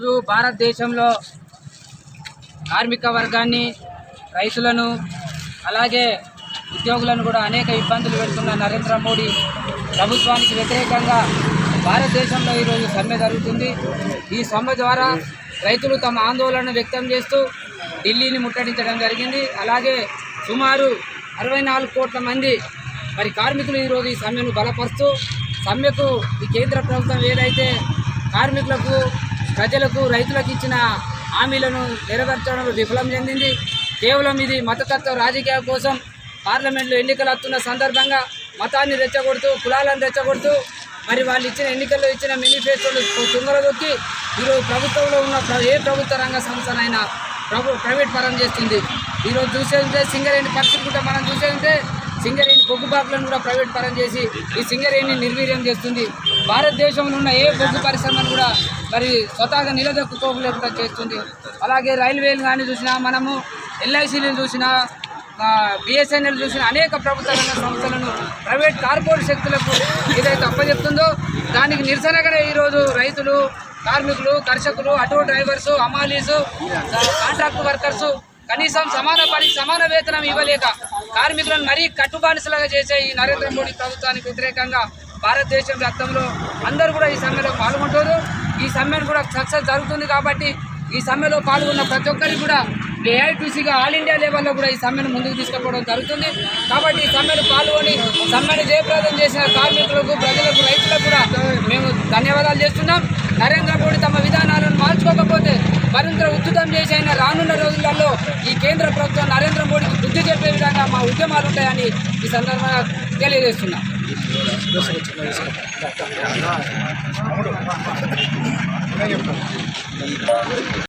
ఈరోజు భారతదేశంలో కార్మిక వర్గాన్ని రైతులను అలాగే ఉద్యోగులను కూడా అనేక ఇబ్బందులు పెడుతున్న నరేంద్ర మోడీ ప్రభుత్వానికి వ్యతిరేకంగా భారతదేశంలో ఈరోజు సమ్మె జరుగుతుంది. ఈ సమ్మె ద్వారా రైతులు తమ ఆందోళన వ్యక్తం చేస్తూ ఢిల్లీని ముట్టడించడం జరిగింది. అలాగే సుమారు అరవై నాలుగు కోట్ల మంది మరి కార్మికులు ఈరోజు ఈ సమ్మెను బలపరుస్తూ సమ్మెకు ఈ కేంద్ర ప్రభుత్వం ఏదైతే కార్మికులకు ప్రజలకు రైతులకు ఇచ్చిన హామీలను నెరవేర్చడంలో విఫలం చెందింది. కేవలం ఇది మతతత్వ రాజకీయ కోసం పార్లమెంట్లో ఎన్నికలు వస్తున్న సందర్భంగా మతాన్ని రెచ్చగొడుతూ కులాలను రెచ్చగొడుతూ మరి వాళ్ళు ఇచ్చిన ఎన్నికల్లో ఇచ్చిన మేనిఫెస్టోలు తుంగలో దొక్కి ఈరోజు ప్రభుత్వంలో ఉన్న ప్ర- ఏ ప్రభుత్వ రంగ సంస్థనైనా ప్రభు ప్రైవేట్ పరం చేస్తుంది. ఈరోజు చూసేది సింగరేణి పరిస్థితి కూడా మనం చూసేది సింగరేణి బొగ్గు బాకులను కూడా ప్రైవేట్ పరం చేసి ఈ సింగరేణిని నిర్వీర్యం చేస్తుంది. భారతదేశంలో ఉన్న ఏ బొగ్గు పరిశ్రమను కూడా మరి స్వతహాగా నిలదొక్కుకోకుండా చేస్తుంది. అలాగే రైల్వేలు కానీ చూసినా మనము ఎల్ఐసీలను చూసినా బిఎస్ఎన్ఎల్ చూసిన అనేక ప్రభుత్వ రంగ సంస్థలను ప్రైవేట్ కార్పొరేట్ శక్తులకు ఏదైతే అప్పచెప్తుందో దానికి నిరసనగానే ఈరోజు రైతులు కార్మికులు కర్షకులు ఆటో డ్రైవర్సు అమాలీసు కాంట్రాక్ట్ వర్కర్సు కనీసం సమాన పని సమాన వేతనం ఇవ్వలేక కార్మికులను మరీ కట్టుబానిసలుగా చేసే ఈ నరేంద్ర మోడీ ప్రభుత్వానికి వ్యతిరేకంగా భారతదేశం వ్యాప్తంలో అందరూ కూడా ఈ సమ్మెలో పాల్గొంటారు. ఈ సమ్మెను కూడా సక్సెస్ జరుగుతుంది కాబట్టి ఈ సమ్మెలో పాల్గొన్న ప్రతి ఒక్కరికి కూడా ఏఐటీసీగా ఆల్ ఇండియా లెవెల్లో కూడా ఈ సమ్మెను ముందుకు తీసుకుపోవడం జరుగుతుంది. కాబట్టి ఈ సమ్మెను పాల్గొని సమ్మెను జయప్రదం చేసిన కార్మికులకు ప్రజలకు రైతులకు కూడా మేము ధన్యవాదాలు చేస్తున్నాం. నరేంద్ర మోడీ తమ విధానాలను మార్చుకోకపోతే మరింత ఉద్ధృతం చేసి రానున్న రోజులలో ఈ కేంద్ర ప్రభుత్వం నరేంద్ర మోడీకి బుద్ధి చెప్పే విధంగా మా ఉద్యమాలు ఉంటాయని ఈ సందర్భంగా తెలియజేస్తున్నాం.